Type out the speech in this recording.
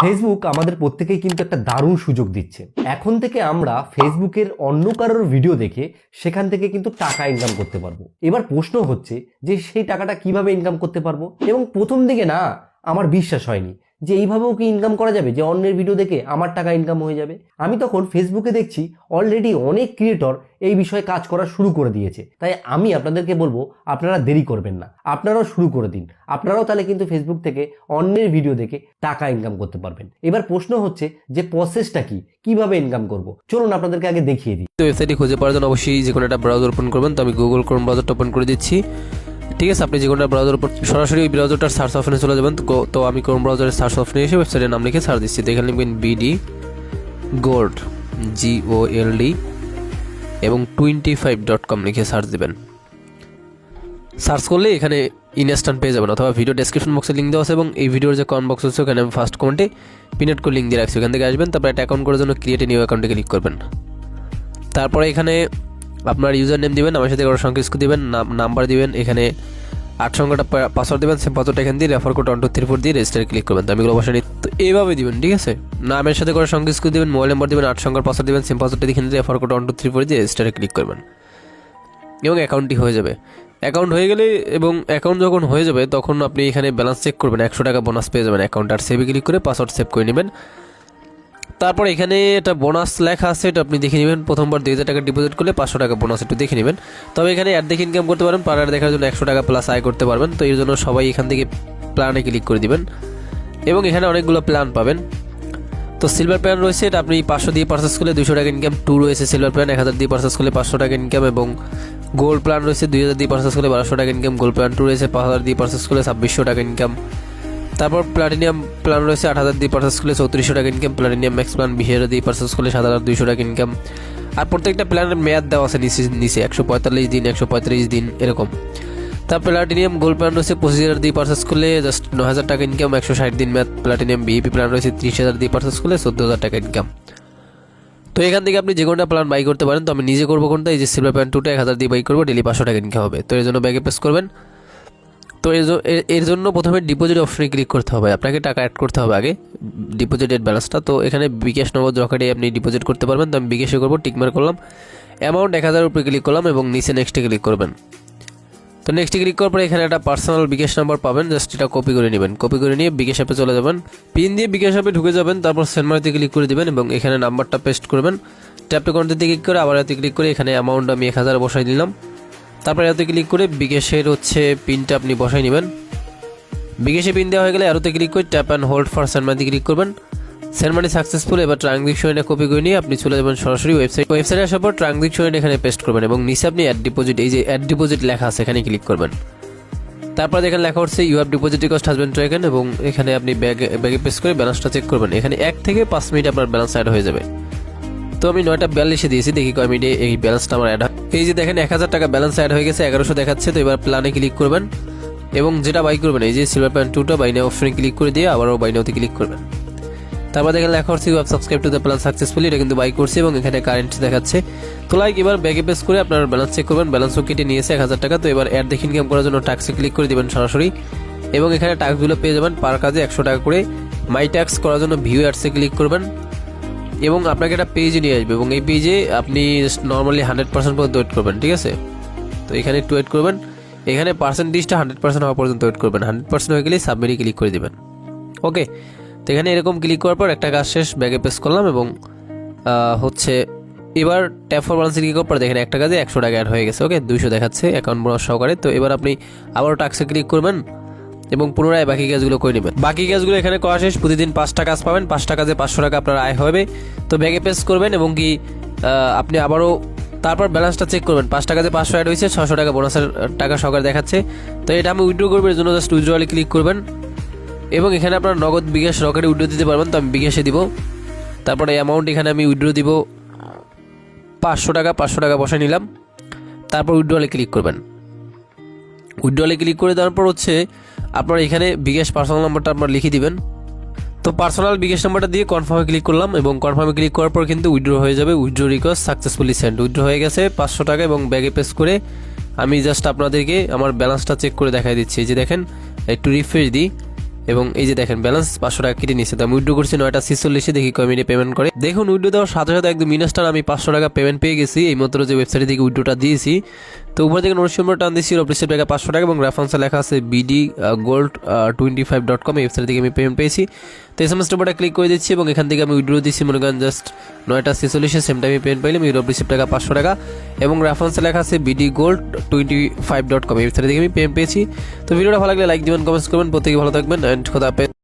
Facebook আমাদের প্রত্যেকেই কিন্তু একটা দারুণ সুযোগ দিচ্ছে। এখন থেকে আমরা ফেসবুকের অন্য কারোর ভিডিও দেখে সেখান থেকে কিন্তু টাকা ইনকাম করতে পারব। এবার প্রশ্ন হচ্ছে যে সেই টাকাটা কীভাবে ইনকাম করতে পারব? এবং প্রথম দিকে না, আমার বিশ্বাস হয়নি। যে এইভাবেও কি ইনকাম করা যাবে, যে অন্যের ভিডিও দেখে আমার টাকা ইনকাম হয়ে যাবে। আমি তখন ফেসবুকে দেখছি অলরেডি অনেক ক্রিয়েটর এই বিষয়ে কাজ করা শুরু করে দিয়েছে। তাই আমি আপনাদেরকে বলব, আপনারা দেরি করবেন না। আপনারাও শুরু করে দিন। আপনারাও তাহলে কিন্তু ফেসবুক থেকে অন্যের ভিডিও দেখে টাকা ইনকাম করতে পারবেন। এবার প্রশ্ন হচ্ছে যে প্রসেসটা কি? কীভাবে ইনকাম করব? চলুন আপনাদেরকে আগে দেখিয়ে দিই। তো ওয়েবসাইটটি খুঁজে পাওয়ার জন্য অবশ্যই যে কোনো একটা ব্রাউজার ওপেন করবেন। তো আমি গুগল ক্রোম ব্রাউজারটা ওপেন করে দিচ্ছি। ঠিক আছে, আপনি যে কোনো ব্রাউজার উপর সরাসরি ওই ব্রাউজারটার সার্চ অপশনে চলে যাবেন। তো আমি ক্রোম ব্রাউজারের সার্চ অপশনে এসে ওয়েবসাইটের নাম লিখে সার্চ দিচ্ছি। দেখে লিখবেন BD gold G O L D এবং টোয়েন্টি ফাইভ ডট কম লিখে সার্চ দেবেন। সার্চ করলে এখানে ইনস্ট্যান্ট পেয়ে যাবেন, অথবা ভিডিও ডেসক্রিপশন বক্সে লিঙ্ক দেওয়া আছে এবং এই ভিডিওর যে কমেন্ট বক্স আছে ওখানে ফার্স্ট কমেন্টে পিনেট করে লিঙ্ক দিয়ে রাখছি। ওখান থেকে আসবেন, তারপর একটা অ্যাকাউন্ট করার জন্য ক্রিয়েট নিউ অ্যাকাউন্টে ক্লিক করবেন। তারপরে এখানে আপনার ইউজার নেম দিবেন, আমার সাথে ওর সংখ্যা দিবেন নাম্বার দিবেন, এখানে আট সংখ্যাটা পাসওয়ার্ড দেবেন সে পাসওয়ার্ডটা এখান দিয়ে refer code one two three four দিয়ে রেজিস্টার ক্লিক করবেন। তো আমি এগুলো বসানি তো এইভাবে দিবেন, ঠিক আছে? নামের সাথে করে সংখ্যা স্কুল দিবেন মোবাইল নাম্বার দিবেন, আট সংখ্যার পাসওয়ার্ড দিবেন সেম পাসওয়ার্ডটা এখানে refer code one two three four দিয়ে রেজিস্টারে ক্লিক করবেন। এবং অ্যাকাউন্টটি হয়ে যাবে। অ্যাকাউন্ট হয়ে গেলে এবং অ্যাকাউন্ট যখন হয়ে যাবে, তখন আপনি এখানে ব্যালেন্স চেক করবেন, একশো টাকা বোনাস পেয়ে যাবেন অ্যাকাউন্ট আর সেভে ক্লিক করে পাসওয়ার্ড সেভ করে নেবেন। তারপর এখানে একটা বোনাস লেখা আছে, এটা আপনি দেখে নেবেন। প্রথমবার দুই হাজার টাকা ডিপোজিট করলে পাঁচশো টাকা বোনাস একটু দেখে নেবেন। তবে এখানে অ্যাড দেখে ইনকাম করতে পারেন পার দেখার জন্য একশো টাকা প্লাস আয় করতে পারবেন। তো এর জন্য সবাই এখান থেকে প্ল্যানে ক্লিক করে দিবেন। এবং এখানে অনেকগুলো প্ল্যান পাবেন। তো সিলভার প্ল্যান রয়েছে, এটা আপনি পাঁচশো দিয়ে পারচেস করলে দুশো টাকা ইনকাম টু রয়েছে সিলভার প্ল্যান এক হাজার দিয়ে পারচেস করলে পাঁচশো টাকা ইনকাম এবং গোল্ড প্ল্যান রয়েছে, দুই হাজার দিয়ে পারচেস করলে বারোশো টাকা ইনকাম গোল্ড প্ল্যান টু রয়েছে, পাঁচ হাজার দিয়ে পারচেস করলে ছাব্বিশশো টাকা ইনকাম তারপর প্লাটিনিয়াম প্ল্যান রয়েছে আট হাজার দিয়ে পারচেস করলে চৌত্রিশশো টাকা ইনকাম প্লাটিনিয়াম ম্যাক্স প্ল্যান বিশ হাজার দিয়ে পারচেস করলে সাত হাজার দুইশো টাকা ইনকাম আর প্রত্যেকটা প্ল্যানের মেয়াদ দেওয়া আছে নিচে নিচে, একশো পঁয়তাল্লিশ দিন, একশো পঁয়ত্রিশ দিন, এরকম। তার প্লাটিনিয়াম গোল্ড প্ল্যান রয়েছে পঁচিশ হাজার দিয়ে পারচেস করলে জাস্ট ন হাজার টাকা ইনকাম একশো ষাট দিন মেয়াদ। প্লাটিনিয়াম বিএপি প্ল্যান রয়েছে ত্রিশ হাজার দিয়ে পারচেস করলে চোদ্দ হাজার টাকা ইনকাম তো এখান থেকে আপনি যে কোনোটা প্ল্যান বাই করতে পারেন। তো আমি নিজে করব কোনটা? এই যে সিলভার প্যান্ট টুটা এক হাজার দিয়ে বাই করব ডেলি পাঁচশো টাকা ইনকাম হবে। তো এর জন্য ব্যাগে পেস করবেন। তো এর জন্য প্রথমে ডিপোজিট অপশনে ক্লিক করতে হবে। আপনাকে টাকা অ্যাড করতে হবে আগে ডিপোজিটের ব্যালেন্সটা তো এখানে বিকাশ নগদ রকেটে আপনি ডিপোজিট করতে পারবেন। তো আমি বিকাশে করব, টিকমার করলাম। অ্যামাউন্ট এক হাজার উপরে ক্লিক করলাম এবং নিচে নেক্সটে ক্লিক করবেন। তো নেক্সটে ক্লিক করার পরে এখানে একটা পার্সোনাল বিকাশ নাম্বার পাবেন। জাস্ট এটা কপি করে নেবেন। কপি করে নিয়ে বিকাশ অ্যাপে চলে যাবেন। পিন দিয়ে বিকাশ অ্যাপে ঢুকে যাবেন। তারপর সেনমারিতে ক্লিক করে দিবেন এবং এখানে নাম্বারটা পেস্ট করবেন। ট্যাপ টু কন্টিতে ক্লিক করে আবার ক্লিক করে এখানে অ্যামাউন্ট আমি এক হাজার বসাই দিলাম। তারপরে এতে ক্লিক করে বিকেশের হচ্ছে পিনটা আপনি বসাই নেবেন। বিকাশে পিন দেওয়া হয়ে গেলে আরোতে ক্লিক করে ট্যাপ অ্যান্ড হোল্ড ফর সেনমারিতে ক্লিক করবেন। সেনমানি সাকসেসফুল, এবার ট্রানজেকশনে কপি করে নিয়ে আপনি চলে যাবেন সরাসরি ওয়েবসাইট। ওয়েবসাইটে আসার পর ট্রানজেকশন এখানে পেস্ট করবেন এবং নিচে আপনি অ্যাড ডিপোজিট এই যে অ্যাড ডিপোজিট লেখা আছে, এখানে ক্লিক করবেন। তারপর এখানে লেখা হচ্ছে you have deposit cost husband taken এবং এখানে আপনি ব্যাগে ব্যাগে পেস্ট করে ব্যালেন্সটা চেক করবেন। এখানে এক থেকে পাঁচ মিনিট আপনার ব্যালেন্স অ্যাড হয়ে যাবে। তো আমি নয়টা বিয়াল্লিশে দিয়েছি, দেখি কয় মিনিটে এই ব্যালেন্সটা আমার অ্যাড হয়। এই যে দেখেন, এক হাজার টাকা ব্যালেন্স অ্যাড হয়ে গেছে, এগারোশো দেখাচ্ছে, তো এবার প্ল্যানে ক্লিক করবেন। এবং যেটা বাই করবেন, এই যে সিলভার প্যান্ট টুটা বাইনে অপশনে ক্লিক করে দিয়ে আবারও বাইনেওতে ক্লিক করবেন। তারপর দেখেন, লেখা হচ্ছে have subscribe to the plan successfully এটা কিন্তু বাই করছে এবং এখানে কারেন্ট দেখাচ্ছে। তো লাইক এবার ব্যাগে পেস করে আপনার ব্যালেন্স চেক করবেন ব্যালেন্সও কেটে নিয়েছে এক হাজার টাকা, তো এবার অ্যাড দেখে ইনকাম করার জন্য ট্যাক্সে ক্লিক করে দিবেন সরাসরি। এবং এখানে ট্যাক্সগুলো পেয়ে যাবেন পার কাজে একশো টাকা করে। মাই ট্যাক্স করার জন্য ভিউ অ্যাডসে ক্লিক করবেন। এবং আপনাকে একটা পেজে নিয়ে আসবে এবং এই পেজে আপনি নর্মালি হান্ড্রেড পার্সেন্ট পর্যন্ত ওয়েট করবেন, ঠিক আছে? তো এখানে একটু ওয়েট করবেন। এখানে পার্সেন্টেজটা হান্ড্রেড পার্সেন্ট হওয়া পর্যন্ত ওয়েট করবেন। হান্ড্রেড পার্সেন্ট হয়ে গেলে সাবমিটে ক্লিক করে দিবেন। ওকে তো এখানে এরকম ক্লিক করার পর একটা কাজ শেষ ব্যাগে পেস করলাম এবং হচ্ছে এবার ট্যাপ ফর ব্যালেন্স ক্লিক করার পর দেখেন একটা কাজে একশো টাকা অ্যাড হয়ে গেছে ওকে দুইশো দেখাচ্ছে অ্যাকাউন্ট সহকারে। তো এবার আপনি আবারও টাক্সে ক্লিক করবেন। এবং পুনরায় বাকি কাজগুলো করে নেবেন। বাকি কাজগুলো এখানে করা শেষ। প্রতিদিন পাঁচটা কাজ পাবেন পাঁচটা কাজে পাঁচশো টাকা আপনার আয় হবে। তো ব্যাগে পেস করবেন এবং কি আপনি আবারও তারপর ব্যালেন্সটা চেক করবেন। পাঁচ টাকাতে পাঁচশো অ্যাড হয়েছে, ছশো টাকা বোনাসের টাকা সহকারে দেখাচ্ছে। তো এটা আমি উইথড্র করবেন জন্য জাস্ট উইথড্রলে ক্লিক করবেন। এবং এখানে আপনার নগদ বিকাশ রকেটে উইড্রো দিতে পারবেন, তো আমি বিকাশে দিব। তারপরে অ্যামাউন্ট এখানে আমি উইড্রো দিব। পাঁচশো টাকা পাঁচশো টাকা বসাই নিলাম। তারপর উইথড্রলে ক্লিক করবেন। উইথড্রলে ক্লিক করে দেওয়ার পর হচ্ছে আপনার এখানে বিগেস পার্সোনাল নাম্বারটা আপনার লিখে দিবেন। তো পার্সোনাল বিকাশ নাম্বারটা দিয়ে কনফার্মে ক্লিক করলাম এবং কনফার্মে ক্লিক করার পর কিন্তু উইড্রো হয়ে যাবে। Withdraw request successfully send withdraw হয়ে গেছে পাঁচশো টাকা এবং ব্যাগে পেস করে আমি জাস্ট আপনাদেরকে আমার ব্যালেন্সটা চেক করে দেখাই দিচ্ছি। যে দেখেন, একটু রিফ্রেশ দিই। এবং এই যে দেখেন ব্যালেন্স পাঁচশো টাকা কেটে নিচ্ছে। তো আমি উইড্রো করছি নয়টা ছিচল্লিশে, দেখি কয় মিনিটে পেমেন্ট করে। দেখুন উইড্রো দেওয়ার সাথে সাথে একদম মিনাস্টার আমি পাঁচশো টাকা পেমেন্ট পেয়ে গেছি। এই মাত্র যে ওয়েবসাইট থেকে উইড্রোটা দিয়েছি। তো উপর থেকে নোট নম্বর টান দিচ্ছি অফিসের টাকা পাঁচশো টাকা এবং রেফারেন্সে লেখা আছে BD gold twenty five dot com এই ওয়েবসাইট থেকে আমি পেমেন্ট পেয়েছি। তো এস এম এস নম্বরটা ক্লিক করে দিচ্ছি এবং এখান থেকে আমি উইড্রো দিচ্ছি মনে করেন জাস্ট নয়টা ছেচল্লিশে সেম টাইমে পেমেন্ট পাইলাম। ইউরোপ রিসিপ্ট টাকা পাঁচশো টাকা। এবং রেফারেন্সে লেখা আছে BD gold twenty five dot com এই ওয়েবসাইট থেকে আমি পেমেন্ট পেয়েছি। তো ভিডিওটা ভালো লাগলে লাইক দিবেন কমেন্টস করবেন। প্রত্যেকে ভালো থাকবেন। অ্যান্ড খোদাপে।